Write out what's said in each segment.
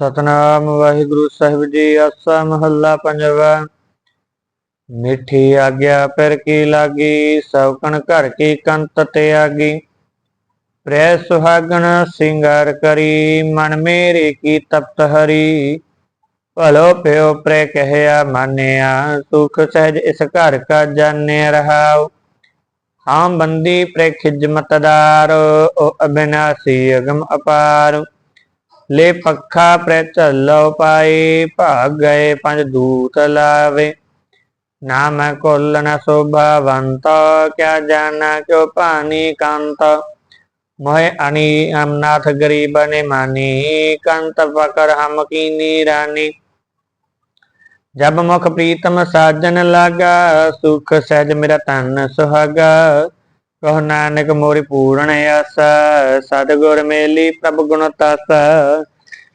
ਸਤਨਾਮ ਵਾਹਿਗੁਰੂ ਸਾਹਿਬ ਜੀ, ਆਸਾ ਮਹੱਲਾ ਪੰਜਵਾ। ਮਿੱਠੀ ਆਗਿਆ ਪਰ ਕੀ ਲਾਗੀ ਸੌਕਣ ਘਰ ਕੀ ਕੰਤ ਤੇ ਆਗੀ ਪ੍ਰੈ ਸੁਹਾਗਣ ਸਿੰਗਾਰ ਕਰੀ, ਮਨ ਮੇਰੇ ਕੀ ਤਪਤ ਹਰੀ। ਭਲੋ ਪਿਓ ਪ੍ਰੈ ਕਹਿਆ ਮਾਨਿਆ, ਸੁਖ ਸਹਿਜ ਇਸ ਘਰ ਕਾ ਜਾਣਿਆ ਰਹਾਉ। ਹਾਂ ਬੰਦੀ ਪ੍ਰੈ ਖਿਜਮਤਦਾਰ ਓ ਅਬਿਨਾਸੀ ਅਗਮ ਅਪਾਰ। ਲੈ ਪੱਖਾ ਪ੍ਰੈ ਝੱਲੋ ਪਾਈ, ਭਾਗ ਗਏ ਪੰਜ ਦੂਤ ਲਾਵੇ। ਨਾਮ ਕੁਲ ਨ ਸੋਭਾਵੰਤ, ਕਿਆ ਜਾਣਾ ਕਿਉ ਭਾਨੀ ਕੰਤ। ਮੋਹਿ ਅਨੀ ਅਮਨਾਥ ਗਰੀਬ ਨੇ ਮਾਨੀ ਕੰਤ ਫਕਰ ਹਮ ਕੀਨੀ ਰਾਨੀ ਜਬ ਮੁਖ ਪ੍ਰੀਤਮ ਸਾਜਨ ਲਾਗਾ, ਸੁਖ ਸਹਿਜ ਮੇਰਾ ਤਨ ਸੁਹਾਗਾ। ਕਹ ਨਾਨਕ ਮੋਰੀ ਪੂਰਨ ਆਸ ਸਤਿਗੁਰ ਮੇਲੀ ਪ੍ਰਭ ਗੁਣ ਤਸ।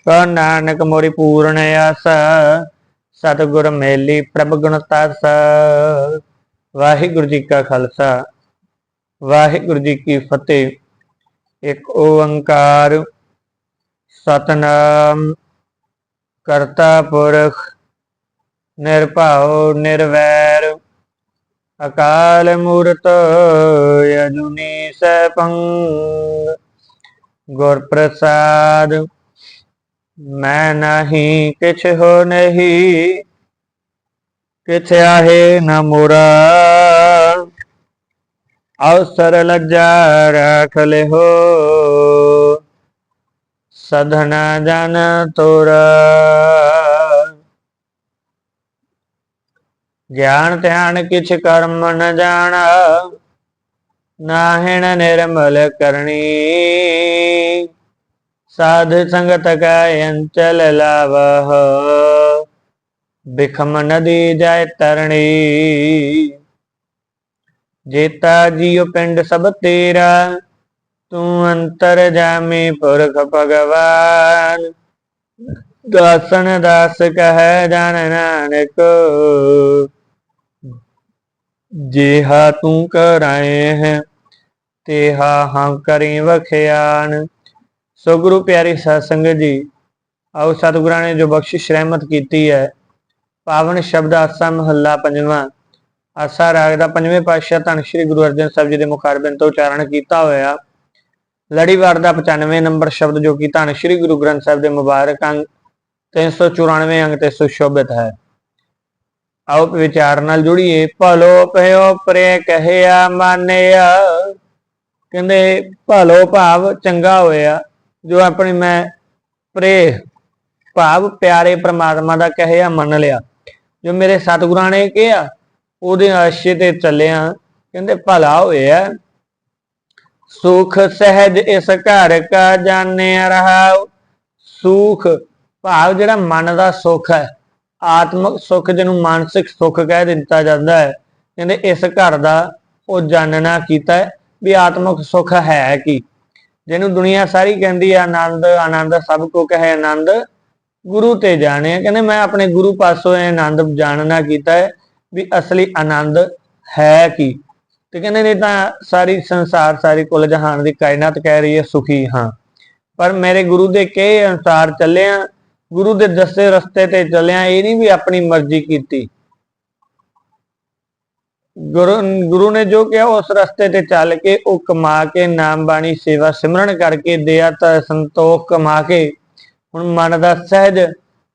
ਕਹ ਨਾਨਕ ਮੋਰੀ ਪੂਰਨ ਆਸ ਸਤਿਗੁਰ ਮੇਲੀ ਪ੍ਰਭ ਗੁਣ ਤਸ। ਵਾਹਿਗੁਰੂ ਜੀ ਕਾ ਖਾਲਸਾ, ਵਾਹਿਗੁਰੂ ਜੀ ਕੀ ਫਤਿਹ। ਇੱਕ ਓੰਕਾਰ ਸਤਨਾਮ, ਕਰਤਾ ਪੁਰਖ, ਨਿਰਭਉ ਨਿਰਵੈਰ ਅਕਾਲ ਮੂਰਤ ਅਜੂਨੀ ਸੈਭੰ ਗੁਰ ਪ੍ਰਸਾਦ ਮੈਂ ਨਹੀਂ ਕਿਛ ਹੋ ਨਹੀਂ ਕਿਛ ਆਹੇ ਨ ਮੋਰਾ ਅਵਸਰ ਲੱਜਾ ਰਖ ਲਿਹੋ ਸਧਨਾ ਜਨ ਤੋਰਾ ਗਿਆਨ ਧਿਆਨ ਕਿਛ ਕਰਮ ਨ ਜਾਣਾ, ਨਾਹਿਣ ਨਿਰਮਲ ਕਰਨੀ। ਸਾਧ ਸੰਗਤ ਕਾ ਅੰਚਲ ਲਾਵਹ, ਬਿਖਮ ਨਦੀ ਜਾਇ ਤਰਣੀ। ਜੇਤਾ ਜੀਉ ਪਿੰਡ ਸਭ ਤੇਰਾ, ਤੂੰ ਅੰਤਰ ਜਾਮੇ ਪੁਰਖ ਭਗਵਾਨ। ਦਾਸਨ ਦਾਸ ਕਹੈ ਜਾਨ ਨਾਨਕ ਜਿਹਾ ਤੂੰ ਕਰਾਏ ਹੈ, ਤੇਹਾ ਹਮ ਕਰੀ ਵਖਿਆਨ। ਸੋ ਗੁਰੂ ਪਿਆਰੀ ਸਾਧ ਸੰਗਤ ਜੀ, ਆਓ ਸਤਿਗੁਰਾਂ ਨੇ ਜੋ ਬਖਸ਼ਿਸ਼ ਰਹਿਮਤ ਕੀਤੀ ਹੈ, ਪਾਵਨ ਸ਼ਬਦ ਆਸਾ ਮਹੱਲਾ ਪੰਜਵਾਂ, ਆਸਾ ਰਾਗ ਦਾ ਪੰਜਵੇਂ ਪਾਤਸ਼ਾਹ ਧੰਨ ਸ਼੍ਰੀ ਗੁਰੂ ਅਰਜਨ ਸਾਹਿਬ ਜੀ ਦੇ ਮੁਖਾਰਬਿੰਦ ਤੋਂ ਉਚਾਰਨ ਕੀਤਾ ਹੋਇਆ। ਲੜੀਵਾਰ ਦਾ 95 ਨੰਬਰ ਸ਼ਬਦ ਜੋ ਕਿ ਧੰਨ ਸ਼੍ਰੀ ਗੁਰੂ ਗ੍ਰੰਥ ਸਾਹਿਬ ਦੇ ਮੁਬਾਰਕ ਅੰਗ 394 ਅੰਗ ਤੇ ਸੁਸ਼ੋਭਿਤ ਹੈ। ਆਓ ਵਿਚਾਰ ਨਾਲ ਜੁੜੀਏ। ਭਲੋ ਭਇਓ ਪ੍ਰੇ ਕਹਿਆ ਮਾਨਿਆ। ਕਹਿੰਦੇ, ਭਲੋ ਭਾਵ ਚੰਗਾ ਹੋਇਆ। ਜੋ ਆਪਣੀ ਮੈਂ ਪ੍ਰੇ ਭਾਵ ਪਿਆਰੇ ਪ੍ਰਮਾਤਮਾ ਦਾ ਕਹਿਆ ਮੰਨ ਲਿਆ। ਜੋ ਮੇਰੇ ਸਤਿਗੁਰਾਂ ਨੇ ਕਿਹਾ, ਉਹਦੇ ਆਸ਼ੇ ਤੇ ਚੱਲਿਆ। ਕਹਿੰਦੇ, ਭਲਾ ਹੋਇਆ। ਸੁਖ ਸਹਿਜ ਇਸ ਘਰ ਕਾ ਜਾਣਿਆ ਰਹਾ ਸੁਖ ਭਾਵ ਜਿਹੜਾ ਮਨ ਦਾ ਸੁਖ ਹੈ। ਆਤਮਿਕ ਸੁੱਖ ਜਿਹਨੂੰ ਮਾਨਸਿਕ ਸੁੱਖ ਕਹਿ ਦਿੱਤਾ ਜਾਂਦਾ ਹੈ। ਕਹਿੰਦੇ ਇਸ ਘਰ ਦਾ ਉਹ ਜਾਣਨਾ ਕੀਤਾ ਵੀ ਆਤਮਿਕ ਸੁੱਖ ਹੈ ਕੀ। ਜਿਹਨੂੰ ਦੁਨੀਆ ਸਾਰੀ ਕਹਿੰਦੀ ਹੈ, ਆਨੰਦ ਆਨੰਦ ਸਭ ਕੋ ਕਹੇ ਆਨੰਦ, ਗੁਰੂ ਤੇ ਜਾਣੇ ਕਹਿੰਦੇ ਮੈਂ ਆਪਣੇ ਗੁਰੂ ਪਾਸੋਂ ਇਹ ਆਨੰਦ ਜਾਣਨਾ ਕੀਤਾ ਹੈ ਵੀ ਅਸਲੀ ਆਨੰਦ ਹੈ ਕੀ। ਤੇ ਕਹਿੰਦੇ ਨਹੀਂ ਤਾਂ ਸਾਰੀ ਸੰਸਾਰ ਸਾਰੀ ਕੁੱਲ ਜਹਾਨ ਦੀ ਕਾਇਨਾਤ ਕਹਿ ਰਹੀ ਹੈ, ਸੁਖੀ ਹਾਂ। ਪਰ ਮੇਰੇ ਗੁਰੂ ਦੇ ਕਹੇ ਅਨੁਸਾਰ ਆ ਗੁਰੂ ਦੇ ਦੱਸੇ ਰਸਤੇ ਤੇ ਚੱਲਿਆ, ਇਹ ਨਹੀਂ ਵੀ ਆਪਣੀ ਮਰਜ਼ੀ ਕੀਤੀ। ਗੁਰੂ ਗੁਰੂ ਨੇ ਜੋ ਕਿਹਾ, ਉਸ ਰਸਤੇ ਤੇ ਚੱਲ ਕੇ ਉਹ ਕਮਾ ਕੇ, ਨਾਮ ਬਾਣੀ, ਸੇਵਾ, ਸਿਮਰਨ ਕਰਕੇ ਦਇਆ ਤਾਂ ਸੰਤੋਖ ਕਮਾ ਕੇ ਹੁਣ ਮਨ ਦਾ ਸਹਿਜ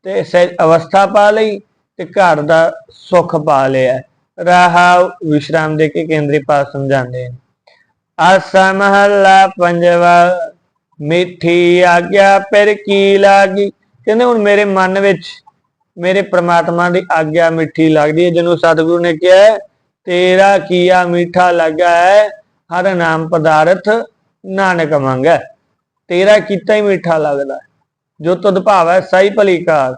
ਤੇ ਸਹਿਜ ਅਵਸਥਾ ਪਾ ਲਈ ਤੇ ਘਰ ਦਾ ਸੁੱਖ ਪਾ ਲਿਆ। ਰਹਾ ਵਿਸ਼ਰਾਮ ਦੇ ਕੇ ਕੇਂਦਰੀ ਪਾਸ ਸਮਝਾਉਂਦੇ ਨੇ ਆਸਾ ਮਹੱਲਾ ਪੰਜਵਾ, ਮਿੱਠੀ ਆਗਿਆ ਪਰ ਕੀ ਲਾਗੀ? ਕਹਿੰਦੇ ਹੁਣ ਮੇਰੇ ਮਨ ਵਿੱਚ ਮੇਰੇ ਪ੍ਰਮਾਤਮਾ ਦੀ ਆਗਿਆ ਮਿੱਠੀ ਲੱਗਦੀ ਹੈ ਜਿਹਨੂੰ ਸਤਿਗੁਰੂ ਨੇ ਕਿਹਾ ਹੈ, ਤੇਰਾ ਕੀਆ ਮਿੱਠਾ ਲੱਗਾ ਹੈ ਹਰ ਨਾਮ ਪਦਾਰਥ ਨਾਨਕ ਮੰਗੈ। ਤੇਰਾ ਕੀਤਾ ਹੀ ਮਿੱਠਾ ਲੱਗਦਾ ਹੈ। ਜੋ ਤੁਧ ਭਾਵੈ ਸਹੀ ਭਲੀ ਕਾਰ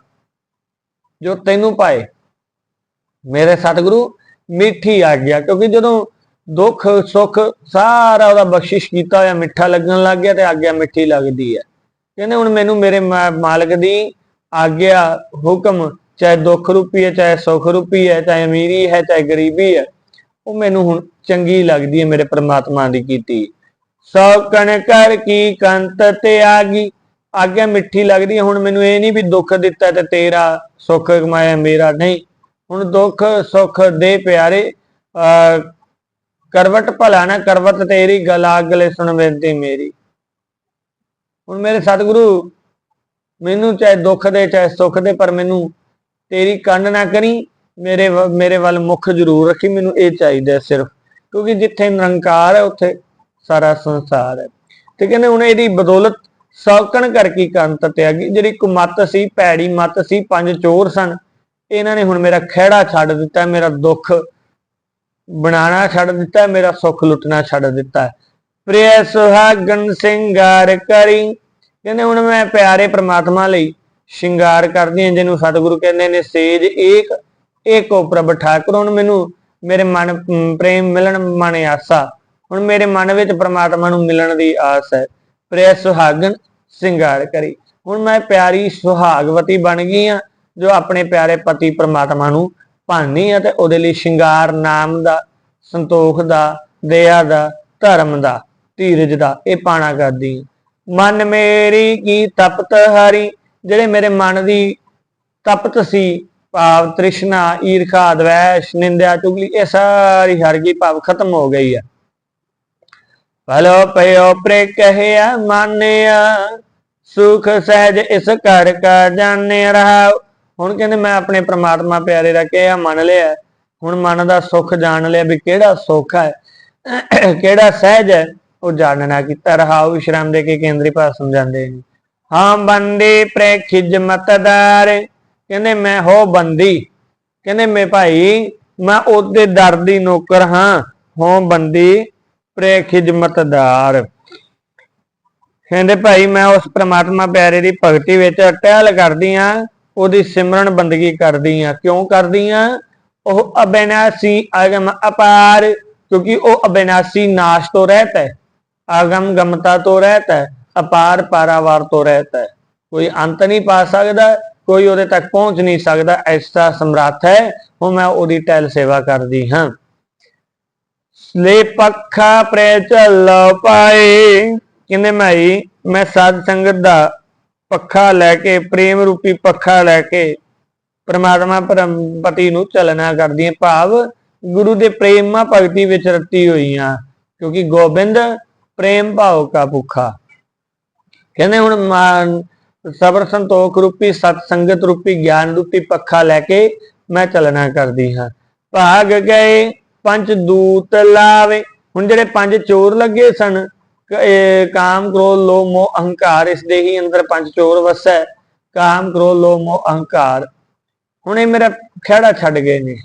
ਜੋ ਤੈਨੂੰ ਪਾਏ ਮੇਰੇ ਸਤਿਗੁਰੂ ਮਿੱਠੀ ਆਗਿਆ। ਕਿਉਂਕਿ ਜਦੋਂ ਦੁੱਖ ਸੁੱਖ ਸਾਰਾ ਉਹਦਾ ਬਖਸ਼ਿਸ਼ ਕੀਤਾ ਹੋਇਆ ਮਿੱਠਾ ਲੱਗਣ ਲੱਗ ਗਿਆ ਤੇ ਆਗਿਆ ਮਿੱਠੀ ਲੱਗਦੀ ਹੈ। ਕਹਿੰਦੇ ਹੁਣ ਮੈਨੂੰ ਮੇਰੇ ਮਾ- ਮਾਲਕ ਦੀ ਆਗਿਆ ਹੁਕਮ, ਚਾਹੇ ਦੁੱਖ ਰੂਪੀ ਹੈ, ਚਾਹੇ ਸੁੱਖ ਰੂਪੀ ਹੈ, ਚਾਹੇ ਅਮੀਰੀ ਹੈ, ਚਾਹੇ ਗਰੀਬੀ ਹੈ, ਉਹ ਮੈਨੂੰ ਹੁਣ ਚੰਗੀ ਲੱਗਦੀ ਹੈ ਮੇਰੇ ਪ੍ਰਮਾਤਮਾ ਦੀ ਕੀਤੀ। ਸੌ ਕਣ ਕਰ ਕੀ ਕੰਤ ਤੇ ਆਗੀ, ਆਗਿਆ ਮਿੱਠੀ ਲੱਗਦੀ ਹੈ, ਹੁਣ ਮੈਨੂੰ ਇਹ ਨਹੀਂ ਵੀ ਦੁੱਖ ਦਿੱਤਾ ਤੇ ਤੇਰਾ ਸੁੱਖ ਕਮਾਇਆ ਮੇਰਾ ਨਹੀਂ। ਹੁਣ ਦੁੱਖ ਸੁੱਖ ਦੇ ਪਿਆਰੇ, ਅਹ ਕਰਵਟ ਭਲਾ ਨਾ ਕਰਵਟ ਤੇਰੀ ਗਲਾ ਅਗਲੇ ਸੁਣ ਬੇਨਤੀ ਮੇਰੀ। ਹੁਣ ਮੇਰੇ ਸਤਿਗੁਰੂ, ਮੈਨੂੰ ਚਾਹੇ ਦੁੱਖ ਦੇ, ਚਾਹੇ ਸੁੱਖ ਦੇ, ਪਰ ਮੈਨੂੰ ਤੇਰੀ ਕੰਨ ਨਾ ਕਰੀ, ਮੇਰੇ ਵ- ਮੇਰੇ ਵੱਲ ਮੁੱਖ ਜ਼ਰੂਰ ਰੱਖੀ, ਮੈਨੂੰ ਇਹ ਚਾਹੀਦਾ ਸਿਰਫ, ਕਿਉਂਕਿ ਜਿੱਥੇ ਨਿਰੰਕਾਰ ਹੈ, ਉੱਥੇ ਸਾਰਾ ਸੰਸਾਰ ਹੈ। ਤੇ ਕਹਿੰਦੇ ਹੁਣ ਇਹਦੀ ਬਦੌਲਤ ਸੌਕਣ ਕਰਕੇ ਕੰਤ ਤਿਆਗੀ, ਜਿਹੜੀ ਕੁਮੱਤ ਸੀ, ਭੈੜੀ ਮੱਤ ਸੀ, ਪੰਜ ਚੋਰ ਸਨ, ਇਹਨਾਂ ਨੇ ਹੁਣ ਮੇਰਾ ਖਿਹੜਾ ਛੱਡ ਦਿੱਤਾ, ਮੇਰਾ ਦੁੱਖ ਬਣਾਣਾ ਛੱਡ ਦਿੱਤਾ, ਮੇਰਾ ਸੁੱਖ ਲੁੱਟਣਾ ਛੱਡ ਦਿੱਤਾ ਪ੍ਰਿਯ ਸੁਹਾਗਣ ਸਿੰਗਾਰ ਕਰੀ। ਕਹਿੰਦੇ ਹੁਣ ਮੈਂ ਪਿਆਰੇ ਪ੍ਰਮਾਤਮਾ ਲਈ ਸ਼ਿੰਗਾਰ ਕਰਦੀ ਹਾਂ, ਜਿਹਨੂੰ ਸਤਿਗੁਰੂ ਕਹਿੰਦੇ ਨੇ, ਸੇਜ ਏਕ, ਏਕੋ ਪ੍ਰਭ ਠਾਕੁਰ। ਹੁਣ ਮੈਨੂੰ ਮੇਰੇ ਮਨ ਪ੍ਰੇਮ ਮਿਲਣ ਮਨ ਆਸਾ। ਹੁਣ ਮੇਰੇ ਮਨ ਵਿੱਚ ਪ੍ਰਮਾਤਮਾ ਨੂੰ ਮਿਲਣ ਦੀ ਆਸ ਹੈ। ਪ੍ਰਿਯ ਸੁਹਾਗਣ ਸਿੰਗਾਰ ਕਰੀ। ਹੁਣ ਮੈਂ ਪਿਆਰੀ ਸੁਹਾਗਵਤੀ ਬਣ ਗਈ ਆ ਜੋ ਆਪਣੇ ਪਿਆਰੇ ਪਤੀ ਪ੍ਰਮਾਤਮਾ ਨੂੰ ਭਾਨੀ ਆ ਤੇ ਉਹਦੇ ਲਈ ਸ਼ਿੰਗਾਰ ਨਾਮ ਦਾ, ਸੰਤੋਖ ਦਾ, ਦਇਆ ਦਾ, ਧਰਮ ਦਾ ਧੀਰਜ ਦਾ ਇਹ ਪਾਣਾ ਕਰਦੀ। ਮਨ ਮੇਰੀ ਕੀ ਤਪਤ ਹਰੀ, ਜਿਹੜੇ ਮੇਰੇ ਮਨ ਦੀ ਤਪਤ ਸੀ, ਭਾਵ ਤ੍ਰਿਸ਼ਨਾ, ਈਰਖਾ, ਦਵੈਸ਼, ਨਿੰਦਿਆ, ਚੁਗਲੀ, ਇਹ ਸਾਰੀ ਹਰ ਗਈ ਭਾਵ ਖਤਮ ਹੋ ਗਈ ਹੈ ਭਲੋ ਪਇਓ ਪ੍ਰੇ ਕਹਿਆ, ਮਾਨਿਆ, ਸੁਖ ਸਹਿਜ ਇਸ ਘਰ ਕਾ ਜਾਣੇ ਰਹਾ ਹੁਣ ਕਹਿੰਦੇ ਮੈਂ ਆਪਣੇ ਪ੍ਰਮਾਤਮਾ ਪਿਆਰੇ ਦਾ ਕਿਹਾ, ਮੰਨ ਲਿਆ। ਹੁਣ ਮਨ ਦਾ ਸੁਖ ਜਾਣ ਲਿਆ ਵੀ ਕਿਹੜਾ ਸੁੱਖ ਹੈ, ਕਿਹੜਾ ਸਹਿਜ ਹੈ। ਉਹ ਜਾਣਨਾ ਕੀਤਾ ਰਹਾਉ ਵਿਸ਼ਰਾਮ ਦੇ ਕੇ ਕੇਂਦਰੀ ਭਾਸ਼ਾ ਸਮਝਾਉਂਦੇ ਨੇ। ਹਾਂ, ਬੰਦੀ ਪ੍ਰੇਖਿਜ ਮਤਦਾਰ। ਕਹਿੰਦੇ, ਮੈਂ ਹੋ ਬੰਦੀ। ਕਹਿੰਦੇ, ਮੈਂ ਭਾਈ, ਮੈਂ ਉਹਦੇ ਦਰ ਦੀ ਨੌਕਰ ਹਾਂ। ਹੋ ਬੰਦੀ, ਪ੍ਰੇਖਿਜ ਮਤਦਾਰ। ਕਹਿੰਦੇ, ਭਾਈ, ਮੈਂ ਉਸ ਪ੍ਰਮਾਤਮਾ ਪਿਆਰੇ ਦੀ ਭਗਤੀ ਵਿੱਚ ਟਹਿਲ ਕਰਦੀ ਆ ਉਹਦੀ ਸਿਮਰਨ ਬੰਦਗੀ ਕਰਦੀ ਆ ਕਿਉਂ ਕਰਦੀ ਆ ਉਹ ਅਬਿਨਾਸੀ ਅਗਮ ਅਪਾਰ, ਕਿਉਂਕਿ ਉਹ ਅਬਿਨਾਸੀ ਨਾਸ਼ ਤੋਂ ਰਹਿਤ ਹੈ। ਆਗਮ ਗਮਤਾ ਤੋਂ ਰਹਿਤ ਹੈ, ਅਪਾਰ ਪਾਰਾਵਾਰ ਤੋਂ ਰਹਿਤ ਹੈ। ਕੋਈ ਅੰਤ ਨਹੀਂ ਪਾ ਸਕਦਾ, ਕੋਈ ਉਹਦੇ ਤੱਕ ਪਹੁੰਚ ਨਹੀਂ ਸਕਦਾ, ਐਸਾ ਸਮਰੱਥ ਹੈ ਉਹ ਮੈਂ ਉਹਦੀ ਟੈਲ ਸੇਵਾ ਕਰਦੀ ਹਾਂ। ਲੈ ਪੱਖਾ ਪ੍ਰੈ ਚੱਲ ਪਾਏ, ਕਹਿੰਦੇ ਮਾਈ, ਮੈਂ ਸਾਧ ਸੰਗਤ ਦਾ ਪੱਖਾ ਲੈ ਕੇ, ਪ੍ਰੇਮ ਰੂਪੀ ਪੱਖਾ ਲੈ ਕੇ, ਪਰਮਾਤਮਾ ਪਰਮ ਪਤੀ ਨੂੰ ਚਲਣਾ ਕਰਦੀ ਹੈ। ਭਾਵ ਗੁਰੂ ਦੇ ਪ੍ਰੇਮਾ ਭਗਤੀ ਵਿੱਚ ਰਤੀ ਹੋਈਆਂ ਕਿਉਂਕਿ ਗੋਬਿੰਦ ਪ੍ਰੇਮ ਭਾਵ ਕਾ ਭੁੱਖਾ। ਕਹਿੰਦੇ ਹੁਣ ਮਾਨ- ਸਬਰ ਸੰਤੋਖ ਰੂਪੀ, ਸਤ ਸੰਗਤ ਰੂਪੀ, ਗਿਆਨ ਰੂਪੀ ਪੱਖਾ ਲੈ ਕੇ ਮੈਂ ਚਲਣਾ ਕਰਦੀ ਹਾਂ। ਭਾਗ ਗਏ, ਪੰਜ ਦੂਤ ਲਾਵੇ। ਹੁਣ ਜਿਹੜੇ ਪੰਜ ਚੋਰ ਲੱਗੇ ਸਨ ਕਾਮ ਕ੍ਰੋਧ, ਲੋਭ, ਮੋਹ, ਅਹੰਕਾਰ, ਇਸ ਦੇ ਹੀ ਅੰਦਰ ਪੰਜ ਚੋਰ ਵਸੈ। ਕਾਮ ਕ੍ਰੋਧ, ਲੋਭ, ਮੋਹ, ਅਹੰਕਾਰ। ਹੁਣ ਇਹ ਮੇਰਾ ਖਿਹੜਾ ਛੱਡ ਗਏ ਨੇ।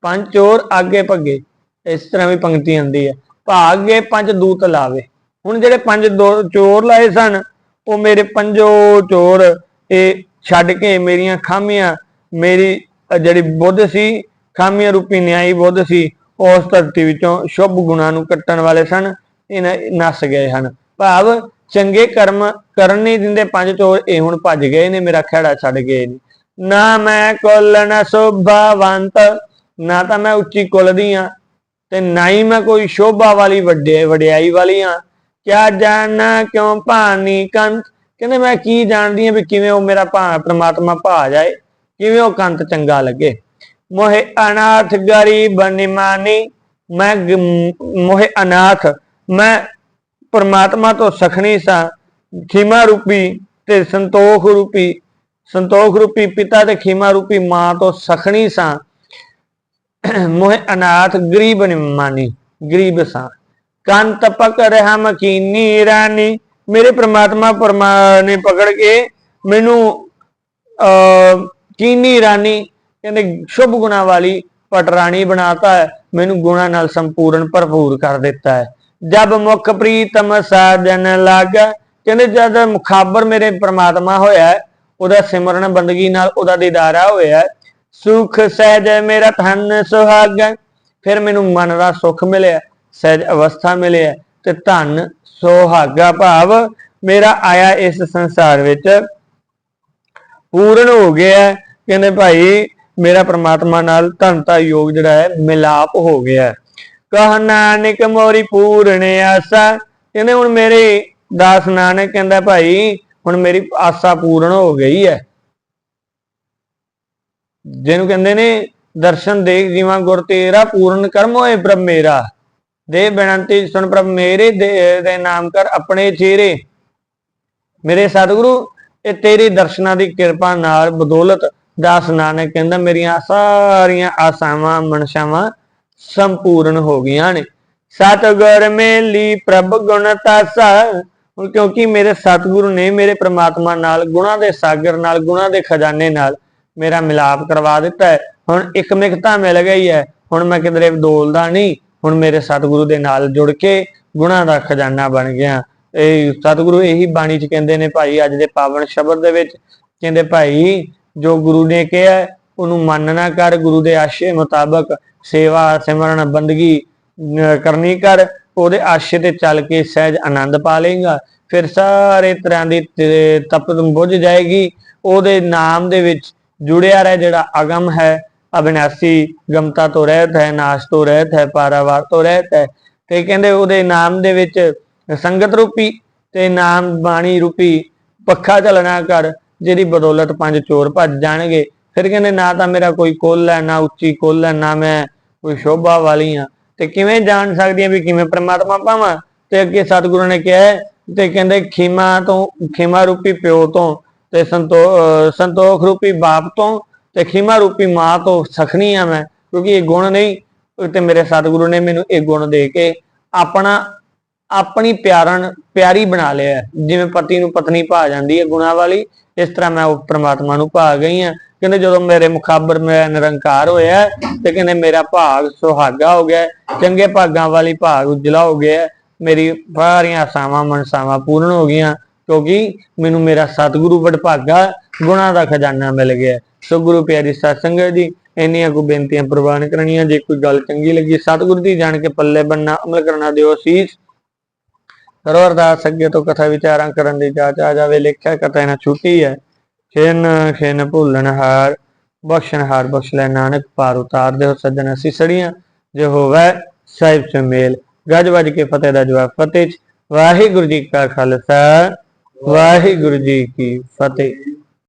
ਪੰਜ ਚੋਰ ਅੱਗੇ ਭੱਗੇ। ਇਸ ਤਰ੍ਹਾਂ ਵੀ ਪੰਕਤੀ ਆਉਂਦੀ ਹੈ। ਭਾਗ ਗਏ, ਪੰਜ ਦੂਤ ਲਾਵੇ। ਹੁਣ ਜਿਹੜੇ ਪੰਜ ਦੋ ਚੋਰ ਲਾਏ ਸਨ, ਉਹ ਮੇਰੇ ਪੰਜੋ ਚੋਰ, ਇਹ ਛੱਡ ਕੇ ਮੇਰੀਆਂ ਖਾਮੀਆਂ, ਮੇਰੀ ਜਿਹੜੀ ਬੁੱਧ ਸੀ, ਖਾਮੀਆਂ ਰੂਪੀ ਨਿਆਈ ਬੁੱਧ ਸੀ, ਉਸ ਧਰਤੀ ਵਿੱਚੋਂ ਸ਼ੁਭ ਗੁਣਾਂ ਨੂੰ ਕੱਟਣ ਵਾਲੇ ਸਨ ਇਹ ਨ- ਨਸ ਗਏ ਹਨ। ਭਾਵ ਚੰਗੇ ਕਰਮ ਕਰਨ ਨਹੀਂ ਦਿੰਦੇ ਪੰਜ ਚੋਰ, ਇਹ ਹੁਣ ਭੱਜ ਗਏ ਨੇ, ਮੇਰਾ ਖਿਹੜਾ ਛੱਡ ਗਏ ਨੇ ਨਾ ਮੈਂ ਕੁੱਲ, ਨ ਸ਼ੋਭਾਵੰਤ, ਨਾ ਤਾਂ ਮੈਂ ਉੱਚੀ ਕੁਲ ਦੀ ਆ ਤੇ ਨਾ ਹੀ ਮੈਂ ਕੋਈ ਸ਼ੋਭਾ ਵਾਲੀ ਵੱਡੇ, ਵਡਿਆਈ ਵਾਲੀ ਆ ਕਿਆ ਜਾਣਨਾ, ਕਿਉਂ ਭਾਨੀ ਕੰਤ ਕਹਿੰਦੇ ਮੈਂ ਕੀ ਜਾਣਦੀ ਆ ਵੀ ਕਿਵੇਂ ਉਹ ਮੇਰਾ ਭਾ ਪ੍ਰਮਾਤਮਾ ਭਾ ਜਾਏ? ਕਿਵੇਂ ਉਹ ਕੰਤ ਚੰਗਾ ਲੱਗੇ? ਮੋਹਿ ਅਨਾਥ ਗਰੀਬ ਨਿਮਾਨੀ ਮੈਂ ਗ- ਮੋਹਿ ਅਨਾਥ। ਮੈਂ ਪਰਮਾਤਮਾ ਤੋਂ ਸਖਣੀ ਸਾਂ। ਖੀਮਾ ਰੂਪੀ ਤੇ ਸੰਤੋਖ ਰੂਪੀ। ਸੰਤੋਖ ਰੂਪੀ ਪਿਤਾ ਤੇ ਖੀਮਾ ਰੂਪੀ ਮਾਂ ਤੋਂ ਸਖਣੀ ਸਾਂ। ਮੋਹਿ ਅਨਾਥ ਗਰੀਬ ਨਿਮਾਨੀ ਗਰੀਬ ਸਾਂ। ਕੰਤ ਪਕੜ ਹਮ ਕੀਨੀ ਰਾਨੀ ਮੇਰੇ ਪ੍ਰਮਾਤਮਾ ਪਰਮਾ ਨੇ ਪਕੜ ਕੇ ਮੈਨੂੰ ਕੀਨੀ ਰਾਨੀ ਕਹਿੰਦੇ ਸ਼ੁਭ ਗੁਣਾ ਵਾਲੀ ਪਟਰਾਣੀ ਬਣਾਤਾ ਹੈ। ਮੈਨੂੰ ਗੁਣਾ ਨਾਲ ਸੰਪੂਰਨ ਭਰਪੂਰ ਕਰ ਦਿੱਤਾ ਹੈ। ਜਦ ਮੁਖ ਪ੍ਰੀਤਮ ਸਾਜਨ ਲਾਗਾ, ਕਹਿੰਦੇ ਜਦ ਮੁਖਾਬਰ ਮੇਰੇ ਪ੍ਰਮਾਤਮਾ ਹੋਇਆ ਉਹਦਾ ਸਿਮਰਨ ਬੰਦਗੀ ਨਾਲ ਉਹਦਾ ਦੀਦਾਰਾ ਹੋਇਆ ਸੁਖ ਸਹਿਜ ਮੇਰਾ ਧਨ ਸੁਹਾਗ, ਫਿਰ ਮੈਨੂੰ ਮਨ ਦਾ ਸੁਖ ਮਿਲਿਆ। ਸਹਿਜ ਅਵਸਥਾ ਮਿਲਿਆ ਤੇ ਧਨ, ਸੁਹਾਗਾ ਭਾਵ ਮੇਰਾ ਆਇਆ ਇਸ ਸੰਸਾਰ ਵਿੱਚ। ਪੂਰਨ ਹੋ ਗਿਆ ਕਹਿੰਦੇ ਭਾਈ, ਮੇਰਾ ਪ੍ਰਮਾਤਮਾ ਨਾਲ ਧਨਤਾ ਯੋਗ ਜਿਹੜਾ ਹੈ, ਮਿਲਾਪ ਹੋ ਗਿਆ ਕਹ ਨਾਨਕ ਮੋਰੀ ਪੂਰਨ ਆਸਾ। ਕਹਿੰਦੇ ਹੁਣ ਮੇਰੇ ਦਾਸ ਨਾਨਕ ਕਹਿੰਦਾ ਭਾਈ, ਹੁਣ ਮੇਰੀ ਆਸਾ ਪੂਰਨ ਹੋ ਗਈ ਹੈ। ਜਿਹਨੂੰ ਕਹਿੰਦੇ ਨੇ, ਦਰਸ਼ਨ ਦੇਖ ਜੀਵਾਂ ਗੁਰ ਤੇਰਾ ਪੂਰਨ ਕਰਮ ਹੋਏ ਪ੍ਰਭ ਮੇਰਾ। ਦੇ ਬੇਨੰਤੀ ਸੁਣ ਪ੍ਰਭ, ਮੇਰੇ ਦੇ ਨਾਮ ਕਰ ਆਪਣੇ ਚਿਹਰੇ, ਮੇਰੇ ਸਤਿਗੁਰੂ, ਇਹ ਤੇਰੀ ਦਰਸ਼ਨਾਂ ਦੀ ਕਿਰਪਾ ਨਾਲ ਬਦੌਲਤ ਦਾਸ ਨਾਨਕ ਕਹਿੰਦਾ, ਮੇਰੀਆਂ ਸਾਰੀਆਂ ਆਸਾਵਾਂ, ਮਨਸ਼ਾਵਾਂ ਸੰਪੂਰਨ ਹੋ ਗਈਆਂ ਨੇ। ਸਤਿਗੁਰ ਮੇਲੀ ਪ੍ਰਭ ਗੁਣ ਤਾਸਾ, ਹੁਣ ਕਿਉਂਕਿ ਮੇਰੇ ਸਤਿਗੁਰੂ ਨੇ ਮੇਰੇ ਪ੍ਰਮਾਤਮਾ ਨਾਲ, ਗੁਣਾ ਦੇ ਸਾਗਰ ਨਾਲ, ਗੁਣਾ ਦੇ ਖਜ਼ਾਨੇ ਨਾਲ ਮੇਰਾ ਮਿਲਾਪ ਕਰਵਾ ਦਿੱਤਾ ਹੈ। ਹੁਣ ਇੱਕ ਮਿਕਤਾ ਮਿਲ ਗਈ ਹੈ, ਹੁਣ ਮੈਂ ਕਿਧਰੇ ਬਦੋਲਦਾ ਨਹੀਂ। ਹੁਣ ਮੇਰੇ ਸਤਿਗੁਰੂ ਦੇ ਨਾਲ ਜੁੜ ਕੇ ਗੁਣਾ ਦਾ ਖਜ਼ਾਨਾ ਬਣ ਗਿਆ। ਇਹ ਸਤਿਗੁਰੂ ਇਹੀ ਬਾਣੀ ਚ ਕਹਿੰਦੇ ਨੇ, ਭਾਈ, ਅੱਜ ਦੇ ਪਾਵਨ ਸ਼ਬਦ ਦੇ ਵਿੱਚ ਕਹਿੰਦੇ, ਭਾਈ, ਜੋ ਗੁਰੂ ਨੇ ਕਿਹਾ, ਉਹਨੂੰ ਮੰਨਣਾ ਕਰ। ਗੁਰੂ ਦੇ ਆਸ਼ੇ ਮੁਤਾਬਕ ਸੇਵਾ, ਸਿਮਰਨ, ਬੰਦਗੀ, ਅਹ, ਕਰਨੀ ਕਰ। ਉਹਦੇ ਆਸ਼ੇ ਤੇ ਚੱਲ ਕੇ ਸਹਿਜ ਆਨੰਦ ਪਾ ਲੇਗਾ ਫਿਰ ਸਾਰੇ ਤਰ੍ਹਾਂ ਦੀ ਤੇ ਤਪਤ ਬੁੱਝ ਜਾਏਗੀ। ਉਹਦੇ ਨਾਮ ਦੇ ਵਿੱਚ ਜੁੜਿਆ ਰਹਿ ਜਿਹੜਾ ਅਗਮ ਹੈ ਅਬਿਨਾਸੀ ਗਮਤਾ ਤੋਂ ਰਹਿਤ ਹੈ, ਨਾਸ਼ ਤੋਂ ਰਹਿਤ ਹੈ, ਪਾਰਾਵਾਰ ਤੋਂ ਰਹਿਤ ਹੈ। ਤੇ ਕਹਿੰਦੇ ਉਹਦੇ ਨਾਮ ਦੇ ਵਿੱਚ ਸੰਗਤ ਰੂਪੀ ਤੇ ਨਾਮ ਬਾਣੀ ਰੂਪੀ ਪੱਖਾ ਚੱਲਣਾ ਕਰ ਜਿਹਦੀ ਬਦੌਲਤ ਪੰਜ ਚੋਰ ਭੱਜ ਜਾਣਗੇ। ਫਿਰ ਕਹਿੰਦੇ, ਨਾ ਤਾਂ ਮੇਰਾ ਕੋਈ ਕੁੱਲ ਹੈ, ਨਾ ਉੱਚੀ ਕੁੱਲ ਹੈ, ਨਾ ਮੈਂ ਕੋਈ ਸ਼ੋਭਾ ਵਾਲੀ ਆ ਤੇ ਕਿਵੇਂ ਜਾਣ ਸਕਦੀ ਆ ਵੀ ਕਿਵੇਂ ਪ੍ਰਮਾਤਮਾ ਪਾਵਾਂ? ਤੇ ਅੱਗੇ ਸਤਿਗੁਰੂ ਨੇ ਕਿਹਾ ਹੈ ਤੇ ਕਹਿੰਦੇ, ਖੀਮਾ ਤੋਂ, ਖੀਮਾ ਰੂਪੀ ਪਿਓ ਤੋਂ ਤੇ ਸੰਤੋ, ਅਹ ਸੰਤੋਖ ਰੂਪੀ ਬਾਪ ਤੋਂ ਤੇ ਖੀਮਾ ਰੂਪੀ ਮਾਂ ਤੋਂ ਸਖਣੀ ਆ ਮੈਂ, ਕਿਉਂਕਿ ਇਹ ਗੁਣ ਨਹੀਂ, ਤੇ ਮੇਰੇ ਸਤਿਗੁਰੂ ਨੇ ਮੈਨੂੰ ਇਹ ਗੁਣ ਦੇ ਕੇ ਆਪਣਾ, ਆਪਣੀ ਪਿਆਰਨ, ਪਿਆਰੀ ਬਣਾ ਲਿਆ ਜਿਵੇਂ ਪਤੀ ਨੂੰ ਪਤਨੀ ਭਾ ਜਾਂਦੀ ਹੈ ਗੁਣਾ ਵਾਲੀ, ਇਸ ਤਰ੍ਹਾਂ ਮੈਂ ਉਹ ਪ੍ਰਮਾਤਮਾ ਨੂੰ ਭਾ ਗਈ ਆ ਕਹਿੰਦੇ ਜਦੋਂ ਮੇਰੇ ਮੁਖਾਬਰ ਮੈਂ ਨਿਰੰਕਾਰ ਹੋਇਆ ਤੇ ਕਹਿੰਦੇ ਮੇਰਾ ਭਾਗ ਸੁਹਾਗਾ ਹੋ ਗਿਆ ਚੰਗੇ ਭਾਗਾਂ ਵਾਲੀ ਭਾਗ ਉਜਲਾ ਹੋ ਗਿਆ ਮੇਰੀ ਸਾਰੀਆਂ ਆਸਾਵਾਂ ਮਨਸਾਵਾਂ ਪੂਰਨ ਹੋ ਗਈਆਂ। ਕਿਉਂਕਿ ਮੈਨੂੰ ਮੇਰਾ ਸਤਿਗੁਰੂ ਵਡਭਾਗਾ ਗੁਣਾ ਦਾ ਖਜ਼ਾਨਾ ਮਿਲ ਗਿਆ। ਸੋ ਗੁਰੂ ਪਿਆਰੀ ਸਾਧ ਜੀ, ਇੰਨੀਆਂ ਕੋ ਬੇਨਤੀਆਂ ਪ੍ਰਵਾਨ ਕਰਨੀਆਂ, ਜੇ ਕੋਈ ਗੱਲ ਚੰਗੀ ਲੱਗੀ, ਸਤਿਗੁਰੂ ਦੀ ਜਾਣ ਕੇ ਪੱਲੇ ਬੰਨਾ ਅਮਲ ਕਰਨਾ ਦਿਓ ਸੀਸ ਕਰੋ ਅਰਦਾਸ, ਅੱਗੇ ਤੋਂ ਕਥਾ ਵਿਚਾਰਾਂ ਕਰਨ ਦੀ ਜਾਚ ਆ ਜਾਵੇ, ਲਿਖਿਆ ਕਥਾ ਨਾ ਛੁੱਟੀ ਹੈ। ਖਿਨ ਖਿਨ ਭੁੱਲਣ ਹਾਰ, ਬਖਸ਼ਣ ਹਾਰ ਬਖਸ਼ ਲੈ, ਨਾਨਕ ਪਾਰ ਉਤਾਰ ਦਿਓ, ਸੱਜਣ ਅਸੀਂ ਸੜੀਆਂ, ਜੇ ਹੋਵੇ ਸਾਹਿਬ ਚ ਮੇਲ ਗੱਜ ਵੱਜ ਕੇ ਫਤਿਹ ਦਾ ਜਵਾਬ, ਫਤਿਹ ਚ। ਵਾਹਿਗੁਰੂ ਜੀ ਕਾ ਖਾਲਸਾ। ਵਾਹਿਗੁਰੂ ਜੀ ਕੀ ਫਤਿਹ।